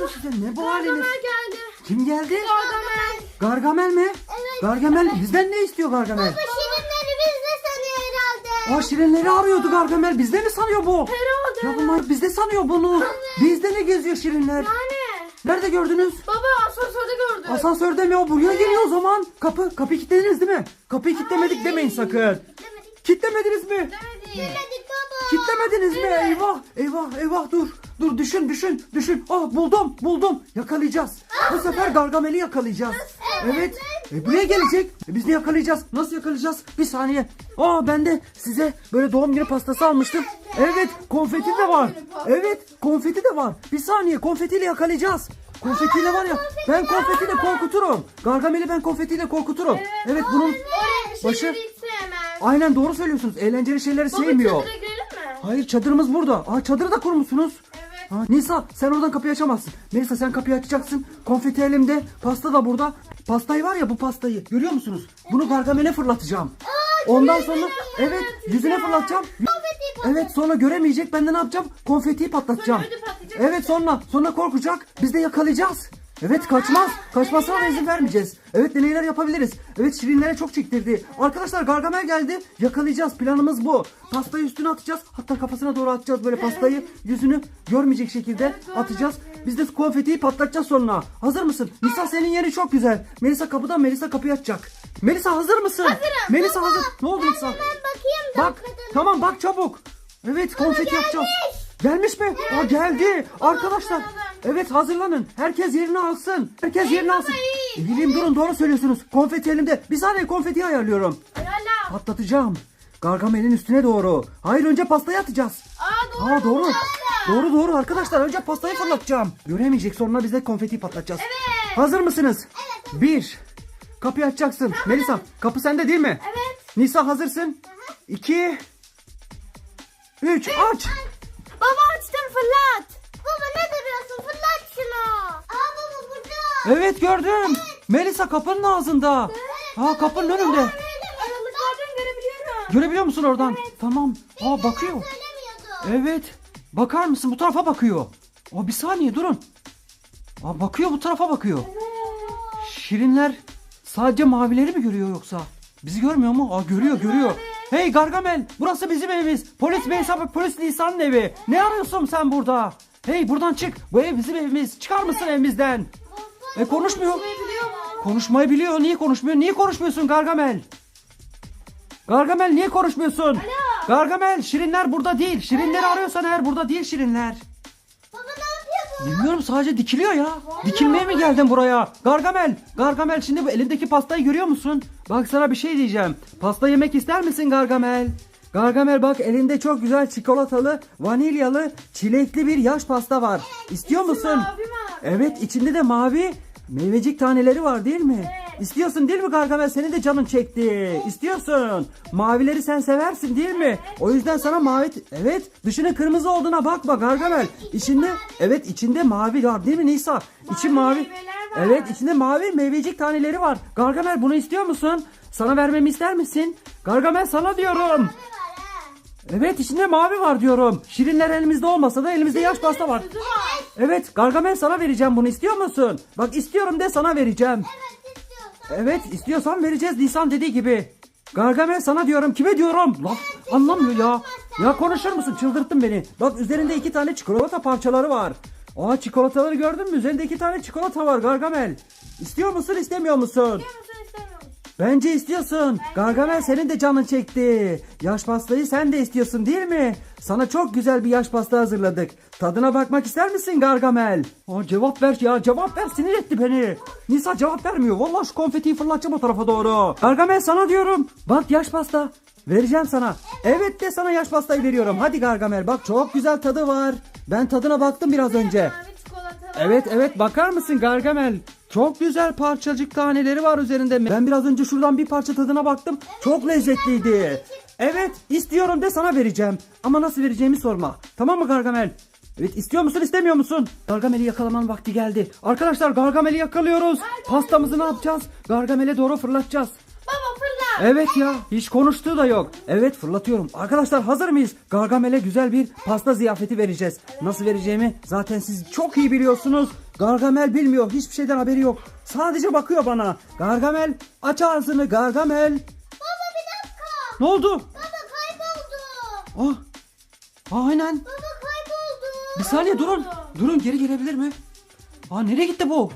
oldu size? Ne bu haliniz? Gargamel geldi. Kim geldi? Gargamel. Gargamel mi? Evet. Gargamel bizden ne istiyor Gargamel? Bu şirinleri biz de sanıyor herhalde. Aa şirinleri arıyordu Gargamel. Bizde mi sanıyor bu? Herhalde. Ya bunlar bizde sanıyor bunu. Bizde ne geziyor şirinler? Yani. Nerede gördünüz? Baba asansörde gördüm. Asansörde mi o? Buraya geliyor o zaman. Kapı, kapıyı kilitlediniz değil mi? Kapıyı kilitlemedik demeyin sakın. Kilitlemediniz mi? Demedi. Demedik baba. Kilitlemediniz mi? Eyvah, eyvah, eyvah dur. Dur düşün, düşün, düşün. Ah buldum, buldum. Yakalayacağız. Bu sefer Gargamel'i yakalayacağız. Evet. E, buraya gelecek. E, biz de yakalayacağız. Nasıl yakalayacağız? Bir saniye. Aa ben de size böyle doğum günü pastası almıştım. Evet, konfeti de var. Evet, konfeti de var. Bir saniye, konfetiyle yakalayacağız. Konfetiyle var ya, ben konfetiyle korkuturum. Gargamel'i ben konfetiyle korkuturum. Evet, bunun bir Başı- aynen doğru söylüyorsunuz. Eğlenceli şeyleri sevmiyor. çadıra girelim mi? Hayır çadırımız burada. Aa çadırı da kurmuşsunuz. Ha, Nisa sen oradan kapıyı açamazsın. Melisa sen kapıyı açacaksın. Konfeti elimde. Pasta da burada. Pastayı var ya bu pastayı. Görüyor musunuz? Bunu Gargamel'e fırlatacağım. Ondan sonra evet yüzüne fırlatacağım. Evet sonra göremeyecek. Ben de ne yapacağım? Konfetiyi patlatacağım. Sonra ödü patlayacak. Evet sonra sonra korkacak. Biz de yakalayacağız. Evet kaçmaz. Kaçmasına da izin vermeyeceğiz. Evet deneyler yapabiliriz. Evet şirinlere çok çektirdi. Arkadaşlar Gargamel geldi. Yakalayacağız. Planımız bu. Pastayı üstüne atacağız. Hatta kafasına doğru atacağız böyle pastayı. Yüzünü görmeyecek şekilde atacağız. Biz de konfetiyi patlatacağız sonra. Hazır mısın? Nisa senin yeri çok güzel. Melisa kapıdan Melisa kapıyı açacak. Melisa hazır mısın? Hazırım. Melisa hazır. Ne oldu? Ben bakayım da Bak tamam bak çabuk. Evet konfeti yapacağız. Gelmiş mi? Aa geldi. Arkadaşlar. Evet hazırlanın. Herkes yerini alsın. Herkes yerini alsın. Eğileyim durun doğru söylüyorsunuz. Konfeti elimde. Bir saniye konfeti ayarlıyorum. Lala. Patlatacağım. Gargamel'in üstüne doğru. Hayır önce pastayı atacağız. Aa doğru. Aa doğru. Doğru doğru arkadaşlar önce pastayı fırlatacağım. Göremeyecek sonra biz de konfeti patlatacağız. Evet. Hazır mısınız? Bir. Kapıyı açacaksın. Melisa kapı sende değil mi? Evet. Nisa hazırsın. İki. Üç. Aç. Baba açtım fırlat. Baba ne duruyorsun? Fırlat şunu. Aa baba burada. Evet gördüm. Melisa kapının ağzında. Aa kapının önünde. Aralıklardan görebiliyorum. Görebiliyor musun oradan? Tamam. Aa bakıyor. Evet. Bakar mısın? Bu tarafa bakıyor. Aa bir saniye durun. Aa bakıyor bu tarafa bakıyor. Şirinler sadece mavileri mi görüyor yoksa? Bizi görmüyor mu? Aa görüyor görüyor. Hey Gargamel burası bizim evimiz. Polis bey sabah polis Nisan'ın evi. Ne arıyorsun sen burada? Hey buradan çık. Bu ev bizim evimiz. Çıkar mısın evimizden? E konuşmuyor. Konuşmayı biliyor. Niye konuşmuyor? Niye konuşmuyorsun Gargamel? Gargamel niye konuşmuyorsun? Gargamel Şirinler burada değil. Şirinleri arıyorsan eğer burada değil Şirinler. Baba ne yapıyor bu? Bilmiyorum sadece dikiliyor ya. Dikilmeye mi geldin buraya? Gargamel. Gargamel şimdi bu elindeki pastayı görüyor musun? Bak sana bir şey diyeceğim. Pasta yemek ister misin Gargamel? Gargamel bak elinde çok güzel çikolatalı, vanilyalı, çilekli bir yaş pasta var. İstiyor musun? Mavi mavi. Evet içinde de mavi meyvecik taneleri var değil mi? Evet. İstiyorsun değil mi Gargamel? Senin de canın çekti. İstiyorsun. Mavileri sen seversin değil mi? O yüzden sana mavi... Evet dışının kırmızı olduğuna bakma Gargamel. İçinde... Evet içinde mavi var değil mi Nisa? İçi mavi. meyveler var. Evet içinde mavi meyvecik taneleri var. Gargamel bunu istiyor musun? Sana vermemi ister misin? Gargamel sana diyorum. Evet içinde mavi var diyorum. Şirinler elimizde olmasa da elimizde yaş pasta var. Evet Gargamel sana vereceğim bunu istiyor musun? Bak istiyorum de sana vereceğim. Evet istiyorsan. Evet istiyorsan vereceğiz Nisan dediği gibi. Gargamel sana diyorum kime diyorum? Lan anlamıyor ya. Ya konuşur musun çıldırttın beni. Bak üzerinde iki tane çikolata parçaları var. Aa çikolataları gördün mü? Üzerinde iki tane çikolata var Gargamel. İstiyor musun istemiyor musun? İstiyor musun istemiyor musun? Bence istiyorsun. Gargamel senin de canın çekti. Yaş pastayı sen de istiyorsun değil mi? Sana çok güzel bir yaş pasta hazırladık. Tadına bakmak ister misin Gargamel? Aa, cevap ver ya cevap ver sinir etti beni. Nisa cevap vermiyor. Vallahi şu konfetiyi fırlatacağım o tarafa doğru. Gargamel sana diyorum. Bak yaş pasta. Vereceğim sana. Evet de sana yaş pastayı veriyorum. Hadi Gargamel bak çok güzel tadı var. Ben tadına baktım biraz önce. Evet evet bakar mısın Gargamel? Çok güzel parçacık taneleri var üzerinde. Ben biraz önce şuradan bir parça tadına baktım. Çok lezzetliydi. Evet istiyorum de sana vereceğim. Ama nasıl vereceğimi sorma. Tamam mı Gargamel? Evet istiyor musun istemiyor musun? Gargamel'i yakalamanın vakti geldi. Arkadaşlar Gargamel'i yakalıyoruz. Pastamızı ne yapacağız? Gargamel'e doğru fırlatacağız. Baba fırlat. Evet ya hiç konuştuğu da yok. Evet fırlatıyorum. Arkadaşlar hazır mıyız? Gargamel'e güzel bir pasta ziyafeti vereceğiz. Nasıl vereceğimi zaten siz çok iyi biliyorsunuz. Gargamel bilmiyor. Hiçbir şeyden haberi yok. Sadece bakıyor bana. Gargamel aç ağzını Gargamel. Baba bir dakika. Ne oldu? Baba kayboldu. Ah. Aynen. Baba kayboldu. Bir saniye durun. Durun geri gelebilir mi? Aa nereye gitti bu?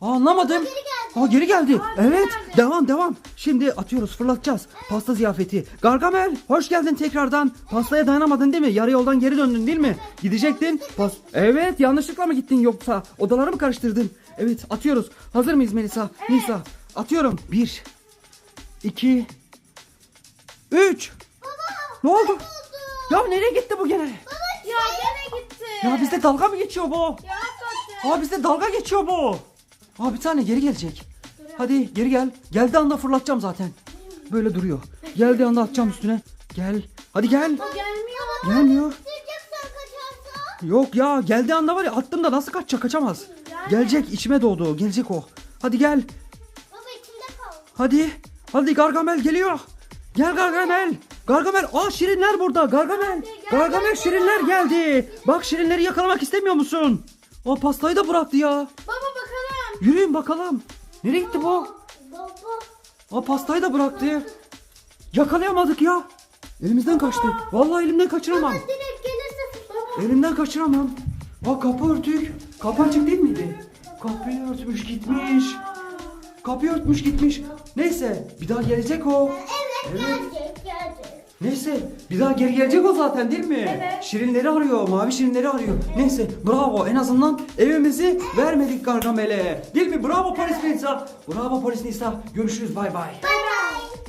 Aa, anlamadım. geri geldi. Aa geri geldi. evet geldi. devam devam. Şimdi atıyoruz fırlatacağız. Pasta ziyafeti. Gargamel hoş geldin tekrardan. Pastaya dayanamadın değil mi? Yarı yoldan geri döndün değil mi? Gidecektin. Pas evet yanlışlıkla mı gittin yoksa? Odaları mı karıştırdın? Evet atıyoruz. Hazır mıyız Melisa? Nisa. Atıyorum. Bir. iki, Üç. Ne oldu? Ya nereye gitti bu gene? Ya gene gitti. Ya bizde dalga mı geçiyor bu? Ya. Aa bizde dalga geçiyor bu. Aa bir tane geri gelecek. Hadi geri gel. Geldiği anda fırlatacağım zaten. Böyle duruyor. Geldiği anda atacağım üstüne. Gel. Hadi gel. O gelmiyor. Gelmiyor. Yok ya geldiği anda var ya attım da nasıl kaçacak kaçamaz. Gelecek içime doğdu. Gelecek o. Hadi gel. Baba içinde kal. Hadi. Hadi Gargamel geliyor. Gel Gargamel. Gargamel. Aa şirinler burada. Gargamel. Gargamel şirinler geldi. Bak şirinleri yakalamak istemiyor musun? O pastayı da bıraktı ya. Baba. Yürüyün bakalım. Nereye gitti bu? Baba. Aa pastayı da bıraktı. Yakalayamadık ya. Elimizden kaçtı. Vallahi elimden kaçıramam. Direkt gelirse baba. Elimden kaçıramam. Aa kapı örtük. Kapı açık değil miydi? Kapıyı örtmüş gitmiş. Kapıyı örtmüş gitmiş. Neyse bir daha gelecek o. Evet. Neyse bir daha geri gelecek o zaten değil mi? Evet. Şirinleri arıyor, mavi şirinleri arıyor. Neyse bravo en azından evimizi vermedik Gargamel'e. Değil mi? Bravo polis Nisa. Bravo polis Nisa. Görüşürüz bay bay. Bay